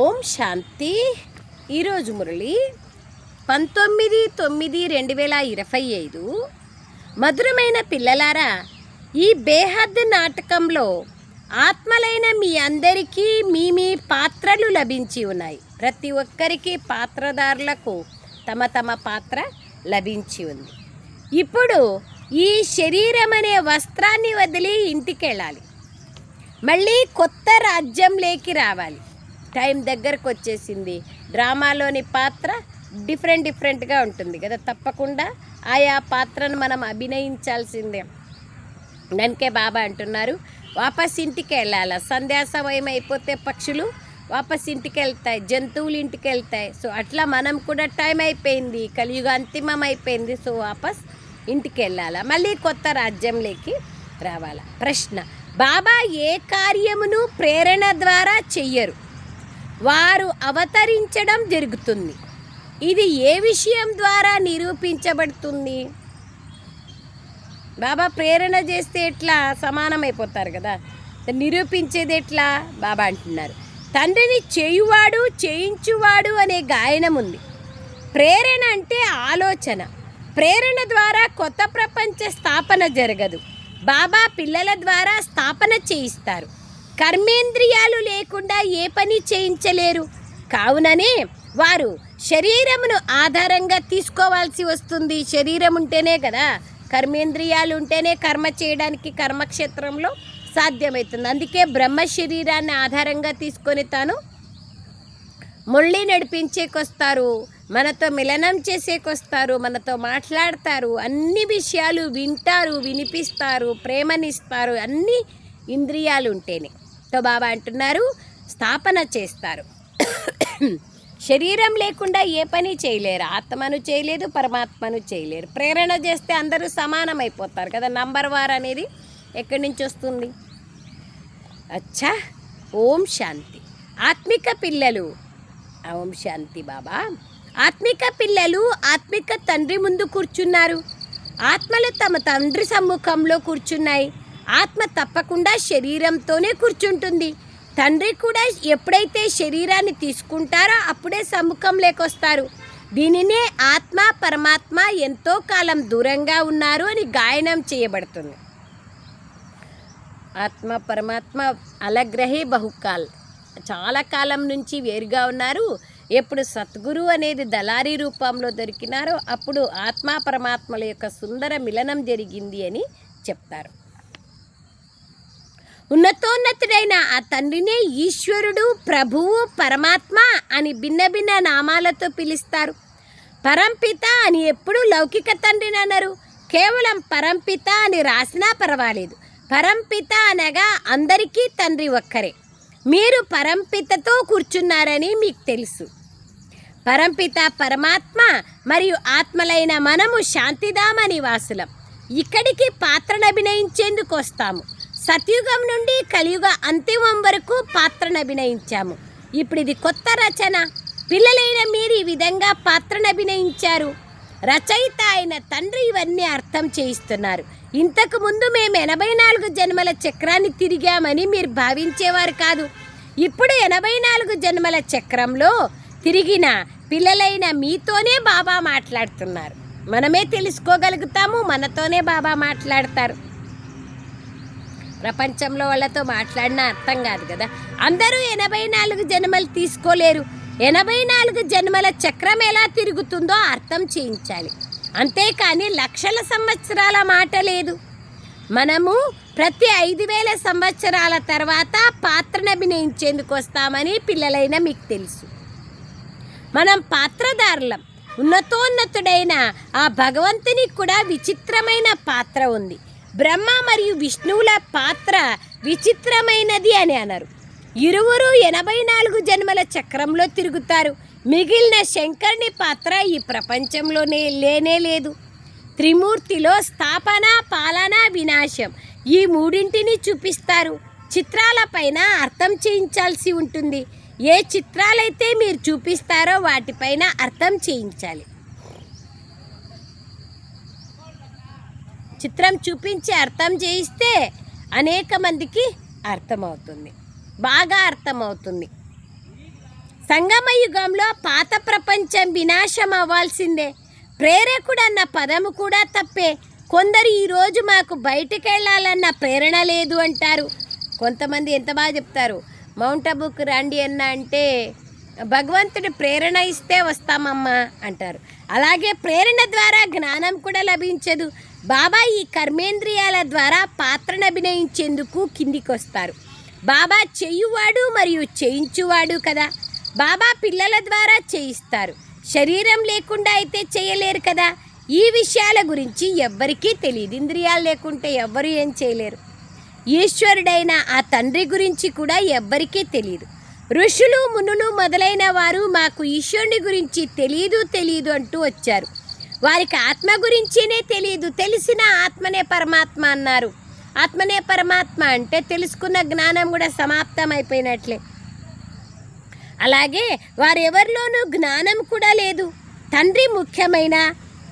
ఓం శాంతి. ఈరోజు మురళి పంతొమ్మిది తొమ్మిది రెండు వేల ఇరవై ఐదు. మధురమైన పిల్లలారా ఈ బేహద్ నాటకంలో ఆత్మలైన మీ అందరికీ మీ మీ పాత్రలు లభించి ఉన్నాయి. ప్రతి ఒక్కరికి పాత్రదారులకు తమ తమ పాత్ర లభించి ఉంది. ఇప్పుడు ఈ శరీరం అనే వస్త్రాన్ని వదిలి ఇంటికి వెళ్ళాలి మళ్ళీ కొత్త రాజ్యంలోకి రావాలి. టైం దగ్గరకు వచ్చేసింది డ్రామాలోని పాత్ర డిఫరెంట్ డిఫరెంట్గా ఉంటుంది కదా. తప్పకుండా ఆయా పాత్రను మనం అభినయించాల్సిందే. దానికే బాబా అంటున్నారు. వాపస్ ఇంటికి వెళ్ళాలి సంధ్యాసమయం అయిపోతే పక్షులు వాపస్ ఇంటికి వెళ్తాయి జంతువులు ఇంటికి వెళ్తాయి సో అట్లా మనం కూడా టైం అయిపోయింది. కలియుగ అంతిమం అయిపోయింది. సో వాపస్ ఇంటికి వెళ్ళాలా మళ్ళీ కొత్త రాజ్యంలోకి రావాలా? ప్రశ్న. బాబా ఏ కార్యమును ప్రేరణ ద్వారా చెయ్యరు? వారు అవతరించడం జరుగుతుంది. ఇది ఏ విషయం ద్వారా నిరూపించబడుతుంది? బాబా ప్రేరణ చేస్తే ఎట్లా? సమానమైపోతారు కదా. నిరూపించేది ఎట్లా? బాబా అంటున్నారు. తండ్రిని చేయువాడు చేయించువాడు అనే గాయనం ఉంది. ప్రేరణ అంటే ఆలోచన. ప్రేరణ ద్వారా కొత్త ప్రపంచ స్థాపన జరగదు. బాబా పిల్లల ద్వారా స్థాపన చేయిస్తారు. కర్మేంద్రియాలు లేకుండా ఏ పని చేయించలేరు. కావుననే వారు శరీరమును ఆధారంగా తీసుకోవాల్సి వస్తుంది. శరీరం ఉంటేనే కదా కర్మేంద్రియాలు ఉంటేనే కర్మ చేయడానికి కర్మక్షేత్రంలో సాధ్యమవుతుంది. అందుకే బ్రహ్మ శరీరాన్ని ఆధారంగా తీసుకొని తాను ముళ్ళి నడిపించేకొస్తారు మనతో మిలనం చేసేకొస్తారు మనతో మాట్లాడతారు అన్ని విషయాలు వింటారు వినిపిస్తారు ప్రేమనిస్తారు అన్ని ఇంద్రియాలు ఉంటేనే. బాబా అంటున్నారు. స్థాపన చేస్తారు. శరీరం లేకుండా ఏ పని చేయలేరు. ఆత్మను చేయలేదు పరమాత్మను చేయలేరు. ప్రేరణ చేస్తే అందరూ సమానమైపోతారు కదా. నంబర్ వార్ అనేది ఎక్కడి నుంచి వస్తుంది? అచ్చా ఓం శాంతి. ఆత్మిక పిల్లలు. ఓం శాంతి బాబా. ఆత్మిక పిల్లలు ఆత్మిక తండ్రి ముందు కూర్చున్నారు. ఆత్మలు తమ తండ్రి సమ్ముఖంలో కూర్చున్నాయి. ఆత్మ తప్పకుండా శరీరంతోనే కూర్చుంటుంది. తండ్రి కూడా ఎప్పుడైతే శరీరాన్ని తీసుకుంటారో అప్పుడే సముఖం లేకొస్తారు. దీనినే ఆత్మ పరమాత్మ ఎంతో కాలం దూరంగా ఉన్నారు అని గాయనం చేయబడుతుంది. ఆత్మ పరమాత్మ అలగ్రహే బహుకాల్. చాలా కాలం నుంచి వేరుగా ఉన్నారు. ఎప్పుడు సద్గురు అనేది దళారీ రూపంలో దొరికినారో అప్పుడు ఆత్మ పరమాత్మల యొక్క సుందర మిలనం జరిగింది అని చెప్తారు. ఉన్నతోన్నతుడైన ఆ తండ్రినే ఈశ్వరుడు ప్రభువు పరమాత్మ అని భిన్న భిన్న నామాలతో పిలుస్తారు. పరంపిత అని ఎప్పుడూ లౌకిక తండ్రిని అన్నారు కేవలం పరంపిత అని రాసినా పర్వాలేదు. పరంపిత అనగా అందరికీ తండ్రి ఒక్కరే. మీరు పరంపితతో కూర్చున్నారని మీకు తెలుసు. పరంపిత పరమాత్మ మరియు ఆత్మలైన మనము శాంతిధామ నివాసులం. ఇక్కడికి పాత్రను అభినయించేందుకు వస్తాము. సత్యుగం నుండి కలియుగ అంతిమం వరకు పాత్రను అభినయించాము. ఇప్పుడు ఇది కొత్త రచన. పిల్లలైన మీరు ఈ విధంగా పాత్రను అభినయించారు. రచయిత ఆయన తండ్రి ఇవన్నీ అర్థం చేయిస్తున్నారు. ఇంతకు ముందు మేము ఎనభై నాలుగు జన్మల చక్రాన్ని తిరిగామని మీరు భావించేవారు కాదు. ఇప్పుడు ఎనభై నాలుగు జన్మల చక్రంలో తిరిగిన పిల్లలైన మీతోనే బాబా మాట్లాడుతున్నారు. మనమే తెలుసుకోగలుగుతాము మనతోనే బాబా మాట్లాడతారు. ప్రపంచంలో వాళ్ళతో మాట్లాడినా అర్థం కాదు కదా. అందరూ ఎనభై నాలుగు జన్మలు తీసుకోలేరు. ఎనభై నాలుగు జన్మల చక్రం ఎలా తిరుగుతుందో అర్థం చేయించాలి. అంతేకాని లక్షల సంవత్సరాల మాట లేదు. మనము ప్రతి ఐదు వేల సంవత్సరాల తర్వాత పాత్రను అభినయించేందుకు వస్తామని పిల్లలైన మీకు తెలుసు. మనం పాత్రదారులం ఉన్నతోన్నతుడైన ఆ భగవంతునికి కూడా విచిత్రమైన పాత్ర ఉంది. బ్రహ్మ మరియు విష్ణువుల పాత్ర విచిత్రమైనది అని అన్నారు. ఇరువురు ఎనభై నాలుగు జన్మల చక్రంలో తిరుగుతారు. మిగిలిన శంకర్ని పాత్ర ఈ ప్రపంచంలోనే లేనే లేదు. త్రిమూర్తిలో స్థాపన పాలన వినాశం ఈ మూడింటిని చూపిస్తారు. చిత్రాలపైన అర్థం చేయించాల్సి ఉంటుంది. ఏ చిత్రాలైతే మీరు చూపిస్తారో వాటిపైన అర్థం చేయించాలి. చిత్రం చూపించి అర్థం చేయిస్తే అనేక మందికి అర్థమవుతుంది. బాగా అర్థమవుతుంది. సంగమ యుగంలో పాత ప్రపంచం వినాశం అవ్వాల్సిందే. ప్రేరకుడు అన్న పదము కూడా తప్పే. కొందరు ఈరోజు మాకు బయటికి వెళ్ళాలన్న ప్రేరణ లేదు అంటారు. కొంతమంది ఎంత బాగా చెప్తారు? మౌంట్ అబుక్ రండి అన్న అంటే భగవంతుడు ప్రేరణ ఇస్తే వస్తామమ్మా అంటారు. అలాగే ప్రేరణ ద్వారా జ్ఞానం కూడా లభించదు. బాబా ఈ కర్మేంద్రియాల ద్వారా పాత్రను అభినయించేందుకు కిందికి వస్తారు బాబా చేయువాడు మరియు చేయించువాడు కదా. బాబా పిల్లల ద్వారా చేయిస్తారు. శరీరం లేకుండా అయితే చేయలేరు కదా. ఈ విషయాల గురించి ఎవ్వరికీ తెలియదు ఇంద్రియాలు లేకుంటే ఎవ్వరు ఏం చేయలేరు. ఈశ్వరుడైన ఆ తండ్రి గురించి కూడా ఎవ్వరికీ తెలియదు ఋషులు మునులు మొదలైన వారు మాకు ఈశ్వరుని గురించి తెలియదు తెలియదు అంటూ వచ్చారు. వారికి ఆత్మ గురించేనే తెలియదు. తెలిసిన ఆత్మనే పరమాత్మ అన్నారు. ఆత్మనే పరమాత్మ అంటే తెలుసుకున్న జ్ఞానం కూడా సమాప్తం అయిపోయినట్లే అలాగే వారెవరిలోనూ జ్ఞానం కూడా లేదు. తండ్రి ముఖ్యమైన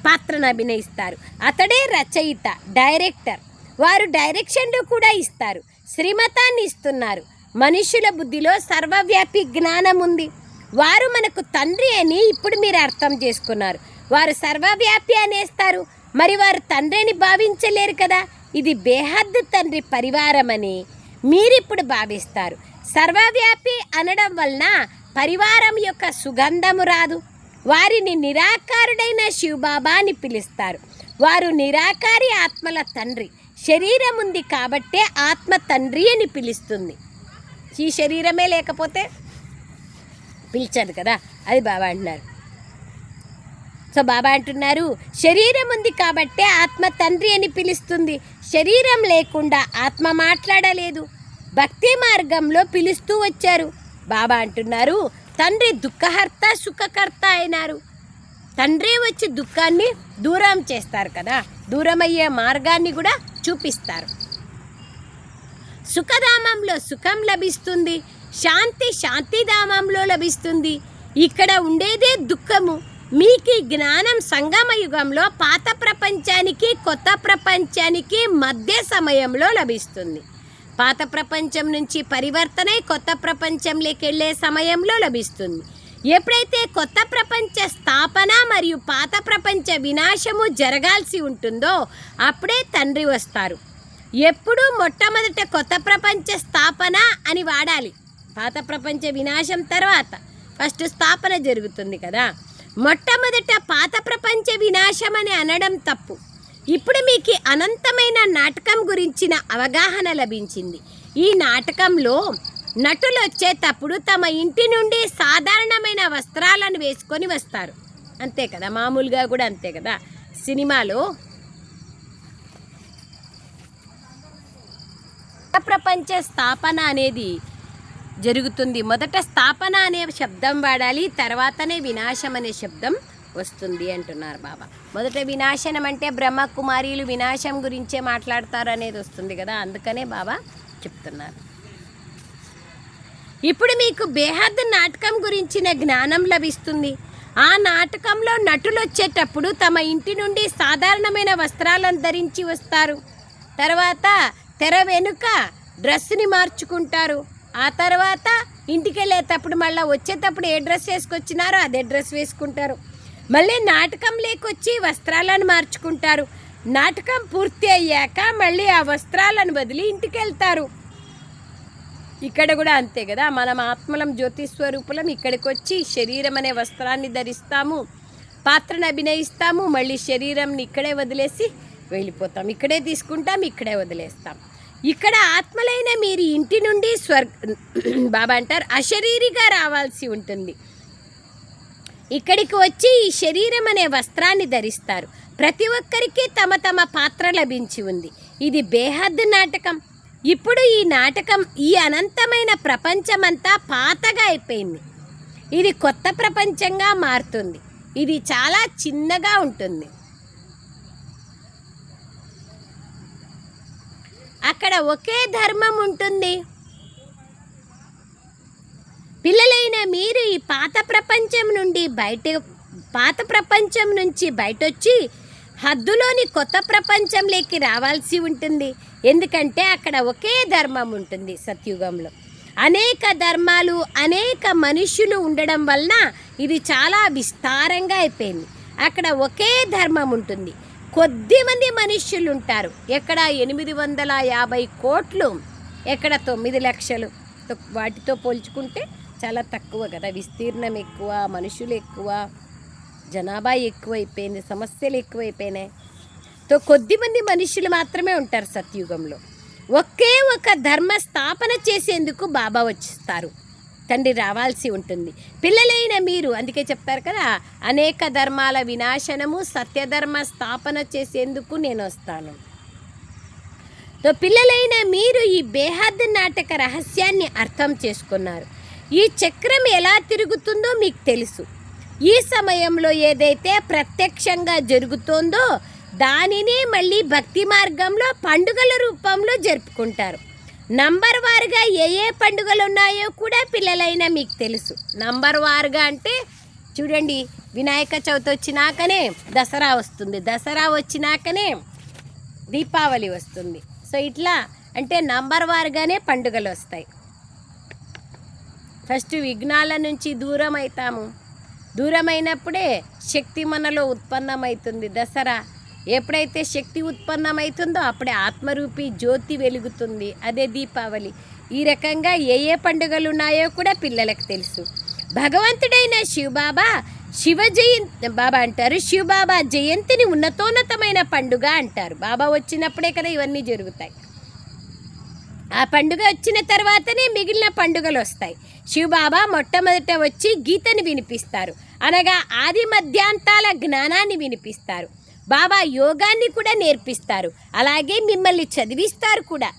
పాత్రను అభినయిస్తారు. అతడే రచయిత డైరెక్టర్. వారు డైరెక్షన్లు కూడా ఇస్తారు. శ్రీమతాన్ని ఇస్తున్నారు. మనుషుల బుద్ధిలో సర్వవ్యాపి జ్ఞానం ఉంది వారు మనకు తండ్రి అని ఇప్పుడు మీరు అర్థం చేసుకున్నారు. వారు సర్వవ్యాపి అనేస్తారు. మరి వారు తండ్రిని భావించలేరు కదా? ఇది బేహద్దు తండ్రి పరివారమని మీరిప్పుడు భావిస్తారు. సర్వవ్యాపి అనడం వలన పరివారం యొక్క సుగంధము రాదు. వారిని నిరాకారుడైన శివబాబా అని పిలుస్తారు. వారు నిరాకారి ఆత్మల తండ్రి. శరీరం ఉంది కాబట్టే ఆత్మ తండ్రి అని పిలుస్తుంది. ఈ శరీరమే లేకపోతే పిలిచదు కదా? అది బాబా అంటున్నారు. సో బాబా అంటున్నారు శరీరం ఉంది కాబట్టే ఆత్మ తండ్రి అని పిలుస్తుంది. శరీరం లేకుండా ఆత్మ మాట్లాడలేదు. భక్తి మార్గంలో పిలుస్తూ వచ్చారు. బాబా అంటున్నారు తండ్రి దుఃఖహర్త సుఖకర్త అయినారు. తండ్రి వచ్చి దుఃఖాన్ని దూరం చేస్తారు కదా దూరమయ్యే మార్గాన్ని కూడా చూపిస్తారు. సుఖధామంలో సుఖం లభిస్తుంది. శాంతి శాంతిధామంలో లభిస్తుంది. ఇక్కడ ఉండేదే దుఃఖము. మీకు జ్ఞానం సంగమ యుగంలో పాత ప్రపంచానికి కొత్త ప్రపంచానికి మధ్య సమయంలో లభిస్తుంది. పాత ప్రపంచం నుంచి పరివర్తనై కొత్త ప్రపంచంలోకి వెళ్ళే సమయంలో లభిస్తుంది. ఎప్పుడైతే కొత్త ప్రపంచ స్థాపన మరియు పాత ప్రపంచ వినాశము జరగాల్సి ఉంటుందో అప్పుడే తండ్రి వస్తారు. ఎప్పుడు మొట్టమొదట కొత్త ప్రపంచ స్థాపన అని వాడాలి. పాత ప్రపంచ వినాశం తర్వాత ఫస్ట్ స్థాపన జరుగుతుంది కదా. మొట్టమొదట పాత ప్రపంచ వినాశం అని అనడం తప్పు. ఇప్పుడు మీకు అనంతమైన నాటకం గురించిన అవగాహన లభించింది. ఈ నాటకంలో నటులు వచ్చేటప్పుడు తమ ఇంటి నుండి సాధారణమైన వస్త్రాలను వేసుకొని వస్తారు. అంతే కదా? మామూలుగా కూడా అంతే కదా? సినిమాలో ప్రపంచ స్థాపన అనేది జరుగుతుంది. మొదట స్థాపన అనే శబ్దం వాడాలి తర్వాతనే వినాశం అనే శబ్దం వస్తుంది అంటున్నారు బాబా. మొదట వినాశనం అంటే బ్రహ్మకుమారీలు వినాశం గురించే మాట్లాడతారు అనేది వస్తుంది కదా అందుకనే బాబా చెప్తున్నారు. ఇప్పుడు మీకు బేహద్ నాటకం గురించిన జ్ఞానం లభిస్తుంది. ఆ నాటకంలో నటులు వచ్చేటప్పుడు తమ ఇంటి నుండి సాధారణమైన వస్త్రాలను ధరించి వస్తారు. తర్వాత తెర వెనుక డ్రెస్ని మార్చుకుంటారు. ఆ తర్వాత ఇంటికి వెళ్ళేటప్పుడు మళ్ళీ వచ్చేటప్పుడు ఏ డ్రెస్ వేసుకొచ్చినారో అదే డ్రెస్ వేసుకుంటారు. మళ్ళీ నాటకం లేకొచ్చి వస్త్రాలను మార్చుకుంటారు. నాటకం పూర్తి అయ్యాక మళ్ళీ ఆ వస్త్రాలను వదిలి ఇంటికి వెళ్తారు ఇక్కడ కూడా అంతే కదా మనం ఆత్మలం జ్యోతి స్వరూపులం ఇక్కడికి వచ్చి శరీరం అనే వస్త్రాన్ని ధరిస్తాము పాత్రను అభినయిస్తాము మళ్ళీ శరీరంని ఇక్కడే వదిలేసి వెళ్ళిపోతాం. ఇక్కడే తీసుకుంటాం ఇక్కడే వదిలేస్తాం. ఇక్కడ ఆత్మలైన మీరు ఇంటి నుండి స్వర్గ బాబా అంటారు అశరీరిగా రావాల్సి ఉంటుంది. ఇక్కడికి వచ్చి ఈ శరీరం అనే వస్త్రాన్ని ధరిస్తారు. ప్రతి ఒక్కరికి తమ తమ పాత్ర లభించి ఉంది. ఇది బేహద్ నాటకం. ఇప్పుడు ఈ నాటకం ఈ అనంతమైన ప్రపంచమంతా పాతగా అయిపోయింది. ఇది కొత్త ప్రపంచంగా మారుతుంది. ఇది చాలా చిన్నగా ఉంటుంది. అక్కడ ఒకే ధర్మం ఉంటుంది. పిల్లలైన మీరు ఈ పాత ప్రపంచం నుండి బయట పాత ప్రపంచం నుంచి బయటొచ్చి హద్దులోని కొత్త ప్రపంచంలోకి రావాల్సి ఉంటుంది. ఎందుకంటే అక్కడ ఒకే ధర్మం ఉంటుంది సత్యుగంలో. అనేక ధర్మాలు అనేక మనుషులు ఉండడం వలన ఇది చాలా విస్తారంగా అయిపోయింది. అక్కడ ఒకే ధర్మం ఉంటుంది. కొద్దిమంది మనుష్యులు ఉంటారు ఎక్కడ ఎనిమిది వందల యాభై కోట్లు ఎక్కడ తొమ్మిది లక్షలు. వాటితో పోల్చుకుంటే చాలా తక్కువ కదా. విస్తీర్ణం ఎక్కువ మనుషులు ఎక్కువ జనాభా ఎక్కువైపోయింది సమస్యలు ఎక్కువైపోయినాయి. తో కొద్ది మంది మనుషులు మాత్రమే ఉంటారు సత్యుగంలో. ఒకే ఒక ధర్మ స్థాపన చేసేందుకు బాబా వచ్చిస్తారు. తండ్రి రావాల్సి ఉంటుంది. పిల్లలైన మీరు అందుకే చెప్తారు కదా అనేక ధర్మాల వినాశనము సత్యధర్మ స్థాపన చేసేందుకు నేను వస్తాను పిల్లలైన మీరు ఈ బేహద్ నాటక రహస్యాన్ని అర్థం చేసుకున్నారు. ఈ చక్రం ఎలా తిరుగుతుందో మీకు తెలుసు. ఈ సమయంలో ఏదైతే ప్రత్యక్షంగా జరుగుతోందో దానినే మళ్ళీ భక్తి మార్గంలో పండుగల రూపంలో జరుపుకుంటారు. నంబర్ వారుగా ఏ ఏ పండుగలు ఉన్నాయో కూడా పిల్లలైనా మీకు తెలుసు. నంబర్ వారుగా అంటే చూడండి వినాయక చవితి వచ్చినాకనే దసరా వస్తుంది. దసరా వచ్చినాకనే దీపావళి వస్తుంది. సో ఇట్లా అంటే నంబర్ వారుగానే పండుగలు వస్తాయి. ఫస్ట్ విఘ్నాల నుంచి దూరం అవుతాము దూరమైనప్పుడే శక్తి మనలో ఉత్పన్నమవుతుంది దసరా ఎప్పుడైతే శక్తి ఉత్పన్నమవుతుందో అప్పుడే ఆత్మరూపి జ్యోతి వెలుగుతుంది. అదే దీపావళి. ఈ రకంగా ఏ ఏ పండుగలు ఉన్నాయో కూడా పిల్లలకు తెలుసు. భగవంతుడైన శివబాబా శివ జయంతి బాబా అంటారు. శివబాబా జయంతిని ఉన్నతోన్నతమైన పండుగ అంటారు. బాబా వచ్చినప్పుడే కదా ఇవన్నీ జరుగుతాయి. ఆ పండుగ వచ్చిన తర్వాతనే మిగిలిన పండుగలు వస్తాయి. శివబాబా మొట్టమొదట వచ్చి గీతని వినిపిస్తారు. అనగా ఆది మధ్యాంతాల జ్ఞానాన్ని వినిపిస్తారు. బాబా యోగాన్ని కూడా నేర్పిస్తారు. అలాగే మిమ్మల్ని చదివిస్తారు కూడా.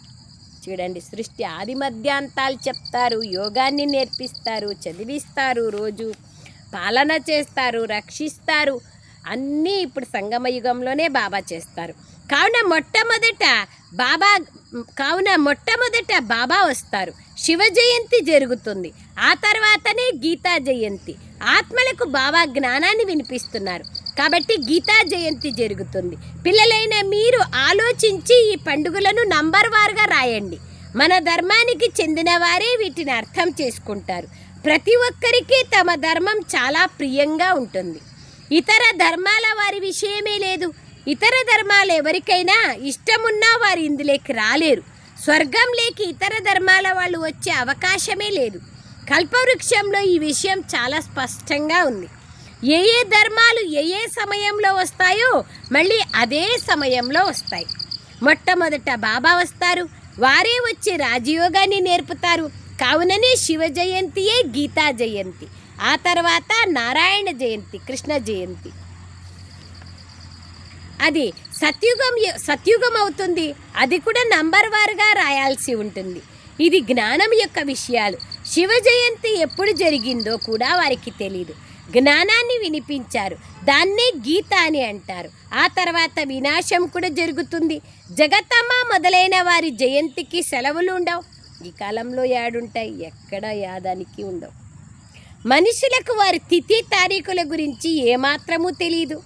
చూడండి సృష్టి ఆది మధ్యాంతాలు చెప్తారు. యోగాన్ని నేర్పిస్తారు చదివిస్తారు రోజు. పాలన చేస్తారు రక్షిస్తారు. అన్నీ ఇప్పుడు సంగమ యుగంలోనే బాబా చేస్తారు. కావున మొట్టమొదట బాబా కావున మొట్టమొదట బాబా వస్తారు. శివ జయంతి జరుగుతుంది. ఆ తర్వాతనే గీతా జయంతి. ఆత్మలకు బాబా జ్ఞానాన్ని వినిపిస్తున్నారు. కాబట్టి గీతా జయంతి జరుగుతుంది. పిల్లలైన మీరు ఆలోచించి ఈ పండుగలను నంబర్ వారుగా రాయండి. మన ధర్మానికి చెందిన వారే వీటిని అర్థం చేసుకుంటారు. ప్రతి ఒక్కరికి తమ ధర్మం చాలా ప్రియంగా ఉంటుంది. ఇతర ధర్మాల వారి విషయమే లేదు. ఇతర ధర్మాలు ఎవరికైనా ఇష్టమున్నా వారు ఇందులోకి రాలేరు. స్వర్గం లేకి ఇతర ధర్మాల వాళ్ళు వచ్చే అవకాశమే లేదు. కల్పవృక్షంలో ఈ విషయం చాలా స్పష్టంగా ఉంది. ఏ ఏ ధర్మాలు ఏ ఏ సమయంలో వస్తాయో మళ్ళీ అదే సమయంలో వస్తాయి. మొట్టమొదట బాబా వస్తారు వారే వచ్చి రాజయోగాన్ని నేర్పుతారు. కావుననే శివ జయంతియే గీతా జయంతి. ఆ తర్వాత నారాయణ జయంతి కృష్ణ జయంతి. అది సత్యుగం సత్యుగం అవుతుంది. అది కూడా నంబర్ వారుగా రాయాల్సి ఉంటుంది. ఇది జ్ఞానం యొక్క విషయాలు. శివ జయంతి ఎప్పుడు జరిగిందో కూడా వారికి తెలియదు జ్ఞానాన్ని వినిపించారు. దాన్నే గీత అని అంటారు. ఆ తర్వాత వినాశం కూడా జరుగుతుంది. జగతమ్మ మొదలైన వారి జయంతికి సెలవులు ఉండవు. ఈ కాలంలో యాడుంటాయి ఎక్కడ యాదానికి ఉండవు. మనుషులకు వారి తిథి తారీఖుల గురించి ఏమాత్రమూ తెలియదు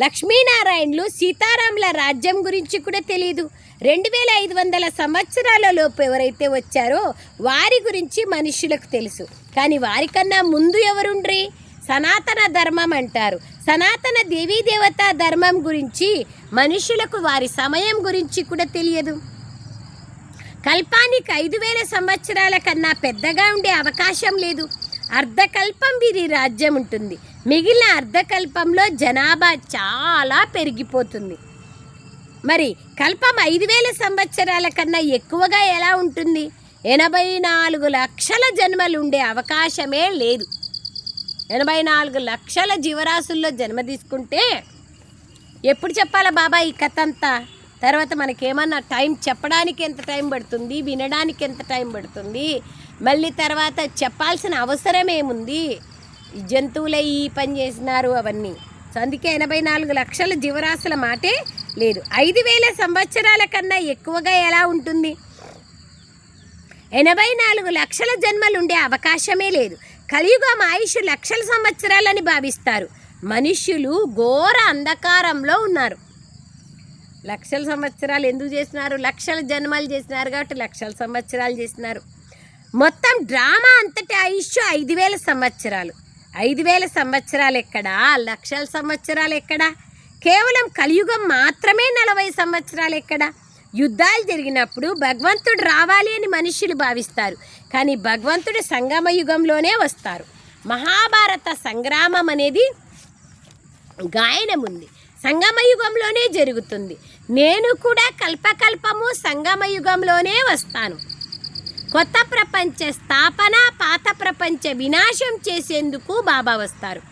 లక్ష్మీనారాయణలు సీతారాముల రాజ్యం గురించి కూడా తెలియదు రెండు వేల ఐదు వందల సంవత్సరాల లోపు ఎవరైతే వచ్చారో వారి గురించి మనుషులకు తెలుసు. కానీ వారికన్నా ముందు ఎవరుండ్రి? సనాతన ధర్మం అంటారు. సనాతన దేవీ దేవతా ధర్మం గురించి మనుషులకు వారి సమయం గురించి కూడా తెలియదు. కల్పానికి ఐదు వేల సంవత్సరాల కన్నా పెద్దగా ఉండే అవకాశం లేదు. అర్ధకల్పం వీరి రాజ్యం ఉంటుంది. మిగిలిన అర్ధకల్పంలో జనాభా చాలా పెరిగిపోతుంది. మరి కల్పం ఐదు వేల సంవత్సరాల కన్నా ఎక్కువగా ఎలా ఉంటుంది? ఎనభై నాలుగు లక్షల జన్మలు ఉండే అవకాశమే లేదు. ఎనభై నాలుగు లక్షల జీవరాశుల్లో జన్మ తీసుకుంటే ఎప్పుడు చెప్పాలా బాబా ఈ కథ అంతా? తర్వాత మనకేమన్నా టైం చెప్పడానికి ఎంత టైం పడుతుంది? వినడానికి ఎంత టైం పడుతుంది? మళ్ళీ తర్వాత చెప్పాల్సిన అవసరం ఏముంది జంతువులే ఈ పని చేసినారు అవన్నీ. సో అందుకే ఎనభై నాలుగు లక్షల జీవరాశుల మాటే లేదు. ఐదు వేల సంవత్సరాల కన్నా ఎక్కువగా ఎలా ఉంటుంది? ఎనభై నాలుగు లక్షల జన్మలు ఉండే అవకాశమే లేదు. కలియుగం ఆయుష్ లక్షల సంవత్సరాలని భావిస్తారు. మనుష్యులు ఘోర అంధకారంలో ఉన్నారు. లక్షల సంవత్సరాలు ఎందుకు చేసినారు లక్షల జన్మలు చేసినారు కాబట్టి లక్షల సంవత్సరాలు చేసినారు మొత్తం డ్రామా అంతటి ఆయుష్ ఐదు వేల సంవత్సరాలు. ఐదు వేల సంవత్సరాలు ఎక్కడా లక్షల సంవత్సరాలు ఎక్కడా కేవలం కలియుగం మాత్రమే నలభై సంవత్సరాలు ఎక్కడా యుద్ధాలు జరిగినప్పుడు భగవంతుడు రావాలి అని మనుషులు భావిస్తారు. కానీ భగవంతుడు సంగమ యుగంలోనే వస్తారు. మహాభారత సంగ్రామం అనేది గాయనం ఉంది సంగమ యుగంలోనే జరుగుతుంది. నేను కూడా కల్పకల్పము సంగమ యుగంలోనే వస్తాను. కొత్త ప్రపంచ స్థాపన పాత ప్రపంచ వినాశం చేసేందుకు బాబా వస్తారు.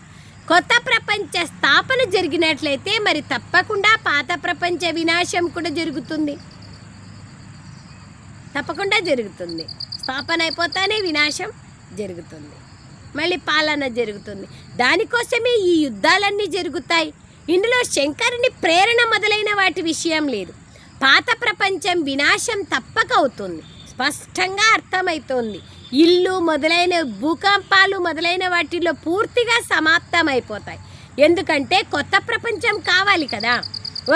కొత్త ప్రపంచ స్థాపన జరిగినట్లయితే మరి తప్పకుండా పాత ప్రపంచ వినాశం కూడా జరుగుతుంది. తప్పకుండా జరుగుతుంది. స్థాపన అయిపోతానే వినాశం జరుగుతుంది. మళ్ళీ పాలన జరుగుతుంది. దానికోసమే ఈ యుద్ధాలన్నీ జరుగుతాయి. ఇందులో శంకరుని ప్రేరణ మొదలైన వాటి విషయం లేదు. పాత ప్రపంచం వినాశం తప్పక అవుతుంది. స్పష్టంగా అర్థమవుతోంది ఇల్లు మొదలైన భూకంపాలు మొదలైన వాటిలో పూర్తిగా సమాప్తమైపోతాయి. ఎందుకంటే కొత్త ప్రపంచం కావాలి కదా.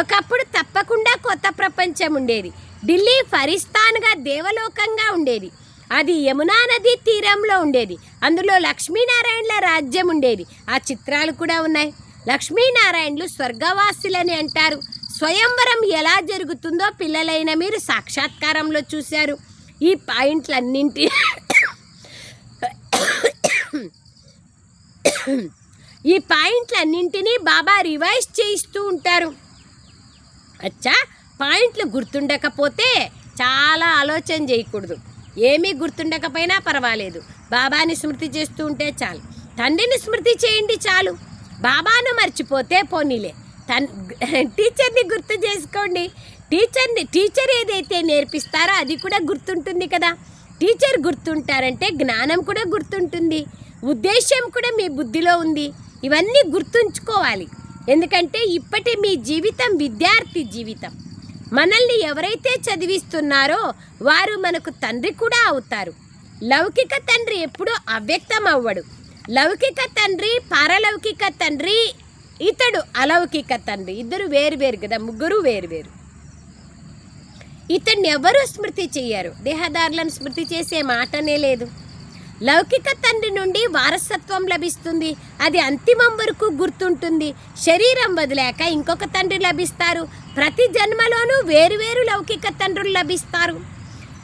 ఒకప్పుడు తప్పకుండా కొత్త ప్రపంచం ఉండేది. ఢిల్లీ ఫరిస్తాన్గా దేవలోకంగా ఉండేది. అది యమునా నది తీరంలో ఉండేది. అందులో లక్ష్మీనారాయణల రాజ్యం ఉండేది. ఆ చిత్రాలు కూడా ఉన్నాయి. లక్ష్మీనారాయణలు స్వర్గవాసులని అంటారు. స్వయంవరం ఎలా జరుగుతుందో పిల్లలైన మీరు సాక్షాత్కారంలో చూశారు. ఈ పాయింట్లన్నింటి ఈ పాయింట్లన్నింటినీ బాబా రివైజ్ చేయిస్తూ ఉంటారు. అచ్చా పాయింట్లు గుర్తుండకపోతే చాలా ఆలోచన చేయకూడదు. ఏమీ గుర్తుండకపోయినా పర్వాలేదు. బాబాని స్మృతి చేస్తూ ఉంటే చాలు. తండ్రిని స్మృతి చేయండి చాలు. బాబాను మర్చిపోతే పోనీలే. తన్ టీచర్ని గుర్తు చేసుకోండి. టీచర్ని టీచర్ ఏదైతే నేర్పిస్తారో అది కూడా గుర్తుంటుంది కదా. టీచర్ గుర్తుంటారంటే జ్ఞానం కూడా గుర్తుంటుంది. ఉద్దేశం కూడా మీ బుద్ధిలో ఉంది. ఇవన్నీ గుర్తుంచుకోవాలి. ఎందుకంటే ఇప్పటి మీ జీవితం విద్యార్థి జీవితం. మనల్ని ఎవరైతే చదివిస్తున్నారో వారు మనకు తండ్రి కూడా అవుతారు. లౌకిక తండ్రి ఎప్పుడూ అవ్యక్తం అవ్వడు. లౌకిక తండ్రి పారలౌకిక తండ్రి ఇతడు అలౌకిక తండ్రి. ఇద్దరు వేరు వేరు కదా ముగ్గురు వేరు వేరు. ఇతన్ని ఎవరు స్మృతి చేయరు దేహదారులను స్మృతి చేసే మాటనే లేదు. లౌకిక తండ్రి నుండి వారసత్వం లభిస్తుంది. అది అంతిమం వరకు గుర్తుంటుంది. శరీరం వదిలేక ఇంకొక తండ్రి లభిస్తారు. ప్రతి జన్మలోనూ వేరువేరు లౌకిక తండ్రులు లభిస్తారు.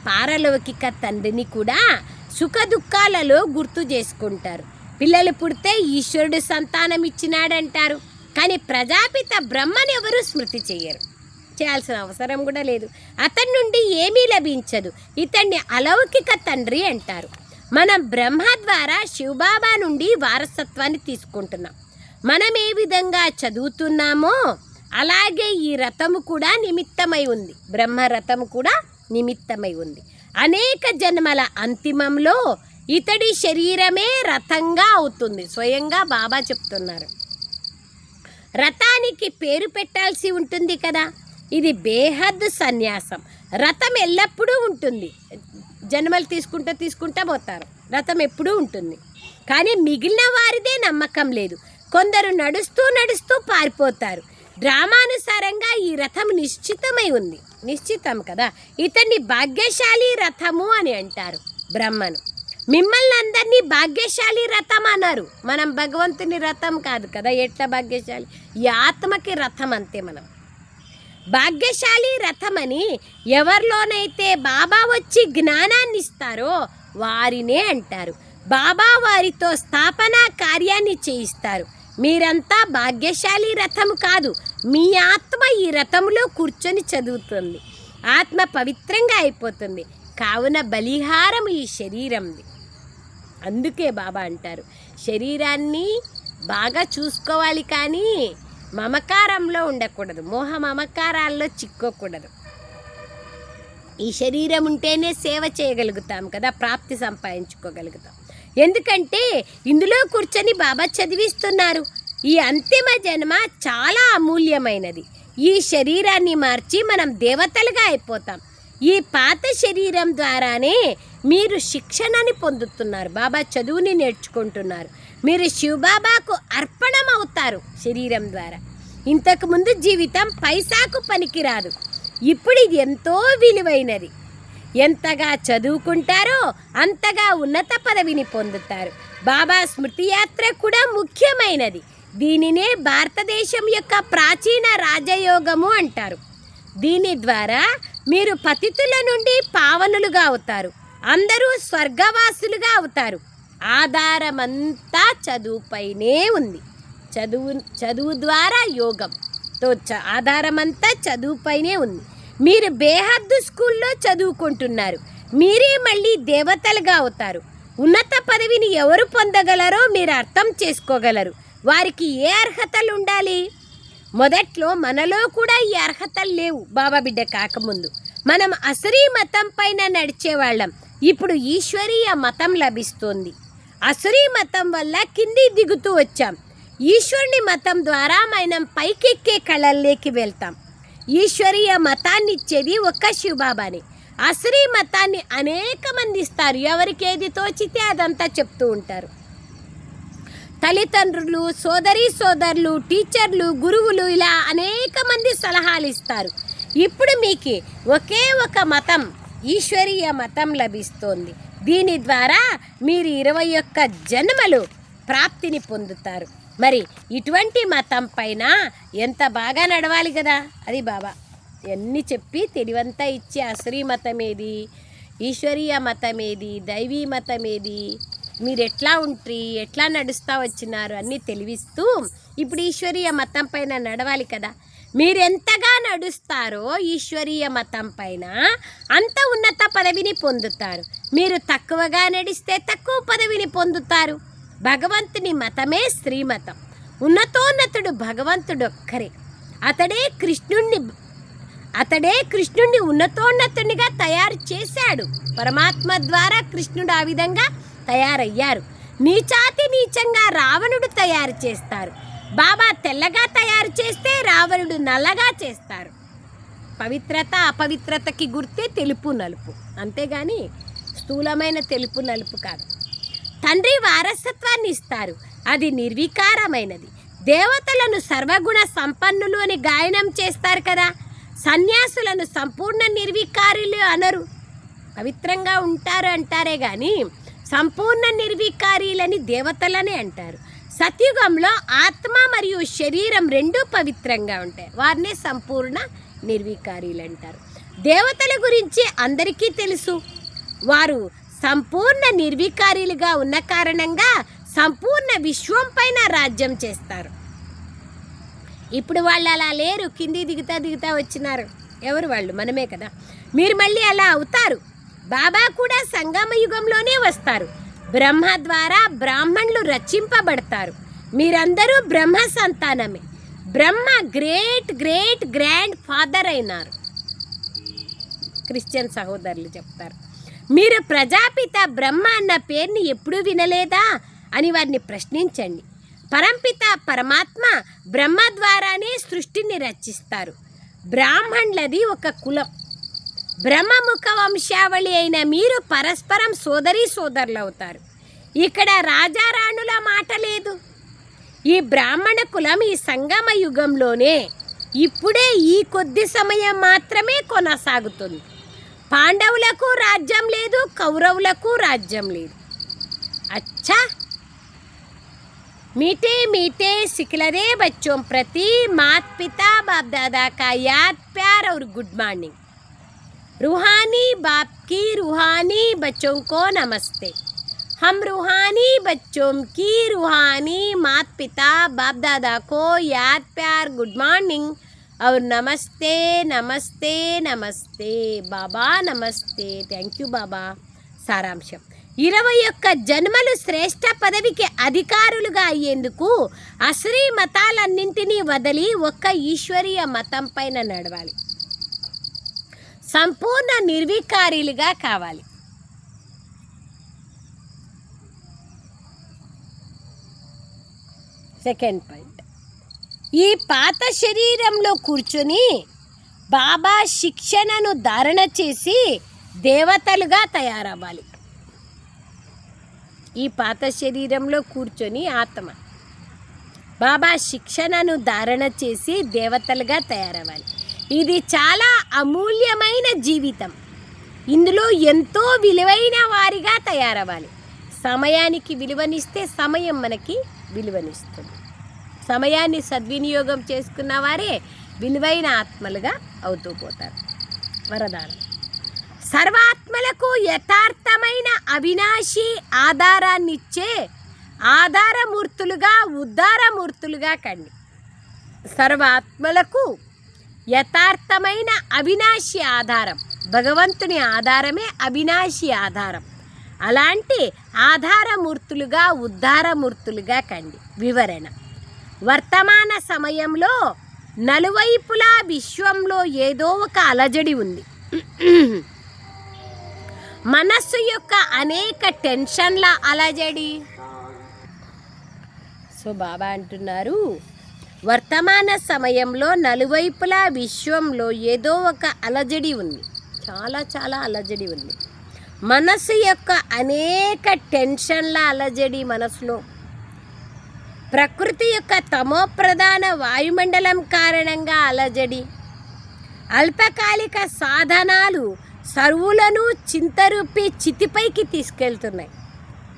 పారలౌకిక తండ్రిని కూడా సుఖ దుఃఖాలలో గుర్తు చేసుకుంటారు. పిల్లలు పుడితే ఈశ్వరుడు సంతానం ఇచ్చినాడంటారు కానీ ప్రజాపిత బ్రహ్మని ఎవరు స్మృతి చేయరు చేయాల్సిన అవసరం కూడా లేదు. అతని నుండి ఏమీ లభించదు. ఇతన్ని అలౌకిక తండ్రి అంటారు. మనం బ్రహ్మ ద్వారా శివబాబా నుండి వారసత్వాన్ని తీసుకుంటున్నాం. మనం ఏ విధంగా చదువుతున్నామో అలాగే ఈ రథము కూడా నిమిత్తమై ఉంది. బ్రహ్మ రథము కూడా నిమిత్తమై ఉంది. అనేక జన్మల అంతిమంలో ఇతడి శరీరమే రథంగా అవుతుంది. స్వయంగా బాబా చెప్తున్నారు. రథానికి పేరు పెట్టాల్సి ఉంటుంది కదా. ఇది బేహద్ సన్యాసం. రథం ఎల్లప్పుడూ ఉంటుంది. జన్మలు తీసుకుంటూ తీసుకుంటూ పోతారు. రథం ఎప్పుడూ ఉంటుంది. కానీ మిగిలిన వారిదే నమ్మకం లేదు. కొందరు నడుస్తూ నడుస్తూ పారిపోతారు. డ్రామానుసారంగా ఈ రథం నిశ్చితమై ఉంది. నిశ్చితం కదా? ఇతన్ని భాగ్యశాలి రథము అని అంటారు బ్రహ్మను. మిమ్మల్ని అందరినీ భాగ్యశాలి రథం అన్నారు. మనం భగవంతుని రథం కాదు కదా? ఎట్లా భాగ్యశాలి? ఈ ఆత్మకి రథం అంతే మనం. భాగ్యశాలి రథమని ఎవరిలోనైతే బాబా వచ్చి జ్ఞానాన్ని ఇస్తారో వారినే అంటారు. బాబా వారితో స్థాపన కార్యాన్ని చేయిస్తారు. మీరంతా భాగ్యశాలి రథం కాదు మీ ఆత్మ ఈ రథంలో కూర్చొని చదువుతుంది. ఆత్మ పవిత్రంగా అయిపోతుంది. కావున బలిహారం ఈ శరీరంది. అందుకే బాబా అంటారు శరీరాన్ని బాగా చూసుకోవాలి కానీ మమకారంలో ఉండకూడదు. మోహ మమకారాల్లో చిక్కోకూడదు. ఈ శరీరం ఉంటేనే సేవ చేయగలుగుతాం కదా ప్రాప్తి సంపాదించుకోగలుగుతాం. ఎందుకంటే ఇందులో కూర్చొని బాబా చదివిస్తున్నారు. ఈ అంతిమ జన్మ చాలా అమూల్యమైనది. ఈ శరీరాన్ని మార్చి మనం దేవతలుగా అయిపోతాం. ఈ పాత శరీరం ద్వారానే మీరు శిక్షణని పొందుతున్నారు. బాబా చదువుని నేర్చుకుంటున్నారు. మీరు శివబాబాకు అర్పణం అవుతారు శరీరం ద్వారా. ఇంతకుముందు జీవితం పైసాకు పనికిరాదు. ఇప్పుడు ఇది ఎంతో విలువైనది. ఎంతగా చదువుకుంటారో అంతగా ఉన్నత పదవిని పొందుతారు. బాబా స్మృతి యాత్ర కూడా ముఖ్యమైనది. దీనినే భారతదేశం యొక్క ప్రాచీన రాజయోగము అంటారు. దీని ద్వారా మీరు పతితుల నుండి పావనులుగా అవుతారు. అందరూ స్వర్గవాసులుగా అవుతారు. ఆధారమంతా చదువుపైనే ఉంది. చదువు చదువు ద్వారా యోగంతో చ ఆధారమంతా చదువుపైనే ఉంది. మీరు బేహద్దు స్కూల్లో చదువుకుంటున్నారు. మీరే మళ్ళీ దేవతలుగా అవుతారు. ఉన్నత పదవిని ఎవరు పొందగలరో మీరు అర్థం చేసుకోగలరు. వారికి ఏ అర్హతలు ఉండాలి? మొదట్లో మనలో కూడా ఈ అర్హతలు లేవు బాబా బిడ్డ కాకముందు. మనం అసరీ మతం పైన నడిచేవాళ్ళం. ఇప్పుడు ఈశ్వరీయ మతం లభిస్తోంది. అసురీ మతం వల్ల కింది దిగుతూ వచ్చాం. ఈశ్వరుని మతం ద్వారా మనం పైకెక్కే కళల్లోకి వెళ్తాం. ఈశ్వరీయ మతాన్ని ఇచ్చేది ఒక్క శివబాబాని. అసురీ మతాన్ని అనేక మంది ఇస్తారు. ఎవరికి ఏది తోచితే అదంతా చెప్తూ ఉంటారు. తల్లిదండ్రులు సోదరి సోదరులు టీచర్లు గురువులు ఇలా అనేక మంది సలహాలు ఇస్తారు. ఇప్పుడు మీకు ఒకే ఒక మతం ఈశ్వరీయ మతం లభిస్తోంది. దీని ద్వారా మీరు ఇరవై ఒక్క జన్మలు ప్రాప్తిని పొందుతారు. మరి ఇటువంటి మతం పైన ఎంత బాగా నడవాలి కదా? అది బాబా ఎన్ని చెప్పి తెలివంతా ఇచ్చే అసరీ మతం ఏది ఈశ్వరీయ మతం ఏది దైవీ మతం ఏది మీరు ఎట్లా ఉంట్రి ఎట్లా నడుస్తూ వచ్చినారు అన్నీ తెలివిస్తూ ఇప్పుడు ఈశ్వరీయ మతం పైన నడవాలి కదా. మీరు ఎంతగా నడుస్తారో ఈశ్వరీయ మతం పైన అంత ఉన్నత పదవిని పొందుతారు. మీరు తక్కువగా నడిస్తే తక్కువ పదవిని పొందుతారు. భగవంతుని మతమే శ్రీమతం. ఉన్నతోన్నతుడు భగవంతుడు ఒక్కరే అతడే కృష్ణుణ్ణి అతడే కృష్ణుణ్ణి ఉన్నతోన్నతునిగా తయారు చేశాడు. పరమాత్మ ద్వారా కృష్ణుడు ఆ విధంగా తయారయ్యారు. నీచాతి నీచంగా రావణుడు తయారు చేస్తారు. బాబా తెల్లగా తయారు చేస్తే రావణుడు నల్లగా చేస్తారు. పవిత్రత అపవిత్రతకి గుర్తే తెలుపు నలుపు. అంతేగాని స్థూలమైన తెలుపు నలుపు కాదు. తండ్రి వారసత్వాన్ని ఇస్తారు. అది నిర్వికారమైనది. దేవతలను సర్వగుణ సంపన్నులు అని గాయనం చేస్తారు కదా. సన్యాసులను సంపూర్ణ నిర్వికారులు అనరు. పవిత్రంగా ఉంటారు అంటారే కానీ సంపూర్ణ నిర్వికారీలని దేవతలనే అంటారు. సత్యుగంలో ఆత్మ మరియు శరీరం రెండూ పవిత్రంగా ఉంటాయి. వారినే సంపూర్ణ నిర్వికారీలు అంటారు దేవతల గురించి అందరికీ తెలుసు. వారు సంపూర్ణ నిర్వికారీలుగా ఉన్న కారణంగా సంపూర్ణ విశ్వం పైన రాజ్యం చేస్తారు. ఇప్పుడు వాళ్ళు అలా లేరు కింది దిగుతా దిగుతా వచ్చినారు. ఎవరు వాళ్ళు? మనమే కదా. మీరు మళ్ళీ అలా అవుతారు. బాబా కూడా సంగమ యుగంలోనే వస్తారు. బ్రహ్మ ద్వారా బ్రాహ్మణులు రచింపబడతారు మీరందరూ బ్రహ్మ సంతానమే. Brahma great great grandfather అయినారు. క్రిస్టియన్ సహోదరులు చెప్తారు. మీరు ప్రజాపిత బ్రహ్మ అన్న పేరుని ఎప్పుడూ వినలేదా? అని వారిని ప్రశ్నించండి. పరంపిత పరమాత్మ బ్రహ్మ ద్వారానే సృష్టిని రచిస్తారు. బ్రాహ్మణులది ఒక కులం. బ్రహ్మముఖ వంశావళి అయిన మీరు పరస్పరం సోదరి సోదరులు అవుతారు ఇక్కడ రాజారాణుల మాట లేదు ఈ బ్రాహ్మణ కులం ఈ సంగమ యుగంలోనే ఇప్పుడే ఈ కొద్ది సమయం మాత్రమే కొనసాగుతుంది పాండవులకు రాజ్యం లేదు కౌరవులకు రాజ్యం లేదు అచ్చా मीठे मीठे सिखलरे बच्चों प्रति मात पिता बाप दादा का याद प्यार और गुड मॉर्निंग रूहानी बाप की रूहानी बच्चों को नमस्ते हम रूहानी बच्चों की रूहानी मात पिता बाप दादा को याद प्यार गुड मॉर्निंग और नमस्ते नमस्ते नमस्ते బాబా నమస్తే థ్యాంక్ యూ బాబా సారాంశం ఇరవై ఒక్క జన్మలు శ్రేష్ట పదవికి అధికారులుగా అయ్యేందుకు అశ్రీ మతాలన్నింటినీ వదిలి ఒక్క ఈశ్వరీయ మతం పైన నడవాలి సంపూర్ణ నిర్వికారీలుగా కావాలి. సెకండ్ పాయింట్ ఈ పాత శరీరంలో కూర్చొని బాబా శిక్షణను ధారణ చేసి దేవతలుగా తయారవ్వాలి. ఈ పాత శరీరంలో కూర్చొని ఆత్మ. బాబా శిక్షణను ధారణ చేసి దేవతలుగా తయారవ్వాలి. ఇది చాలా అమూల్యమైన జీవితం. ఇందులో ఎంతో విలువైన వారిగా తయారవ్వాలి. సమయానికి విలువనిస్తే సమయం మనకి విలువనిస్తుంది. సమయాన్ని సద్వినియోగం చేసుకున్న వారే విలువైన ఆత్మలుగా అవుతూ పోతారు. వరదానం. సర్వాత్మలకు యథార్థమైన అవినాశి ఆధారాన్నిచ్చే ఆధారమూర్తులుగా ఉద్ధారమూర్తులుగా కండి. సర్వాత్మలకు యథార్థమైన అవినాశి ఆధారం. భగవంతుని ఆధారమే అవినాశి ఆధారం. అలాంటి ఆధారమూర్తులుగా ఉద్ధారమూర్తులుగా కండి. వివరణ. వర్తమాన సమయంలో నలువైపులా విశ్వంలో ఏదో ఒక అలజడి ఉంది. మనస్సు యొక్క అనేక టెన్షన్ల అలజడి. సో బాబా అంటున్నారు వర్తమాన సమయంలో నలువైపులా విశ్వంలో ఏదో ఒక అలజడి ఉంది. చాలా చాలా అలజడి ఉంది. మనసు యొక్క అనేక టెన్షన్ల అలజడి మనసులో. ప్రకృతి యొక్క తమో ప్రధాన వాయుమండలం కారణంగా అలజడి. అల్పకాలిక సాధనాలు సర్వులను చింతరూపి చితిపైకి తీసుకెళ్తున్నాయి.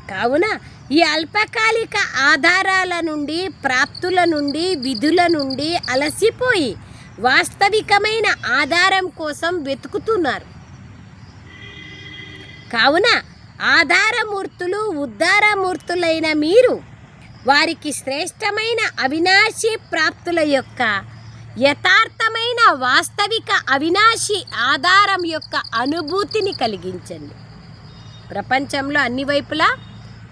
కావున ఈ అల్పకాలిక ఆధారాల నుండి ప్రాప్తుల నుండి విధుల నుండి అలసిపోయి వాస్తవికమైన ఆధారం కోసం వెతుకుతున్నారు. కావున ఆధారమూర్తులు ఉద్ధారమూర్తులైన మీరు వారికి శ్రేష్టమైన అవినాశి ప్రాప్తుల యొక్క యథార్థమైన వాస్తవిక అవినాశి ఆధారం యొక్క అనుభూతిని కలిగించండి. ప్రపంచంలో అన్ని వైపులా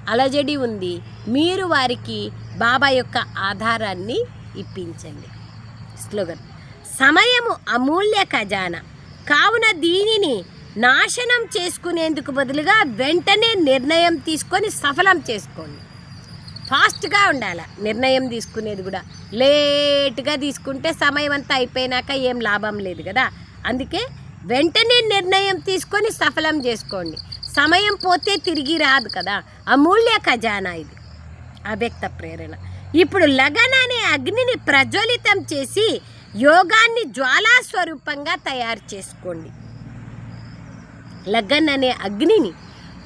అలజడి ఉంది. మీరు వారికి బాబా యొక్క ఆధారాన్ని ఇప్పించండి. స్లోగన్. సమయము అమూల్య ఖజానా. కావున దీనిని నాశనం చేసుకునేందుకు బదులుగా వెంటనే నిర్ణయం తీసుకొని సఫలం చేసుకోండి. ఫాస్ట్గా ఉండాలి. నిర్ణయం తీసుకునేది కూడా. లేట్గా తీసుకుంటే సమయం అంతా అయిపోయినాక ఏం లాభం లేదు కదా. అందుకే వెంటనే నిర్ణయం తీసుకొని సఫలం చేసుకోండి. సమయం పోతే తిరిగి రాదు కదా. అమూల్య ఖజానా ఇది. అవ్యక్త ప్రేరణ. ఇప్పుడు లగన్ అనే అగ్నిని ప్రజ్వలితం చేసి యోగాన్ని జ్వాలా స్వరూపంగా తయారు చేసుకోండి. లగన్ అనే అగ్నిని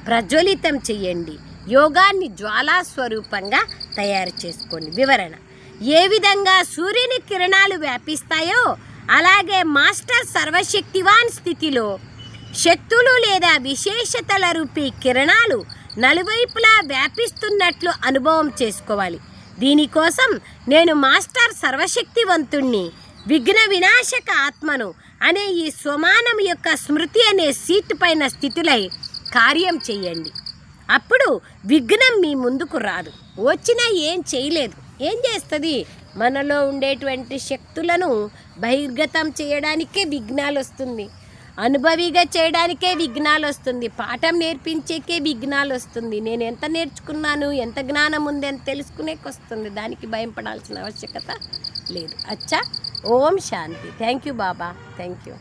ప్రజ్వలితం చేయండి. యోగాన్ని జ్వాలా స్వరూపంగా తయారు చేసుకోండి. వివరణ. ఏ విధంగా సూర్యుని కిరణాలు వ్యాపిస్తాయో అలాగే మాస్టర్ సర్వశక్తివాన్ స్థితిలో శక్తులు లేదా విశేషతల రూపీ కిరణాలు నలువైపులా వ్యాపిస్తున్నట్లు అనుభవం చేసుకోవాలి. దీనికోసం నేను మాస్టర్ సర్వశక్తివంతుణ్ణి విఘ్న వినాశక ఆత్మను అనే ఈ స్వమానం యొక్క స్మృతి అనే సీటు పైన స్థితులై కార్యం చేయండి. అప్పుడు విఘ్నం మీ ముందుకు రాదు. వచ్చినా ఏం చేయలేదు. ఏం చేస్తుంది? మనలో ఉండేటువంటి శక్తులను బహిర్గతం చేయడానికే విఘ్నాలు వస్తుంది అనుభవిగా చేయడానికే విఘ్నాలు వస్తుంది. పాఠం నేర్పించేకే విఘ్నాలు వస్తుంది. నేను ఎంత నేర్చుకున్నాను ఎంత జ్ఞానం ఉంది అని తెలుసుకునేకి వస్తుంది. దానికి భయం పడాల్సిన ఆవశ్యకత లేదు. అచ్చా? ఓం శాంతి. Thank you Baba. Thank you.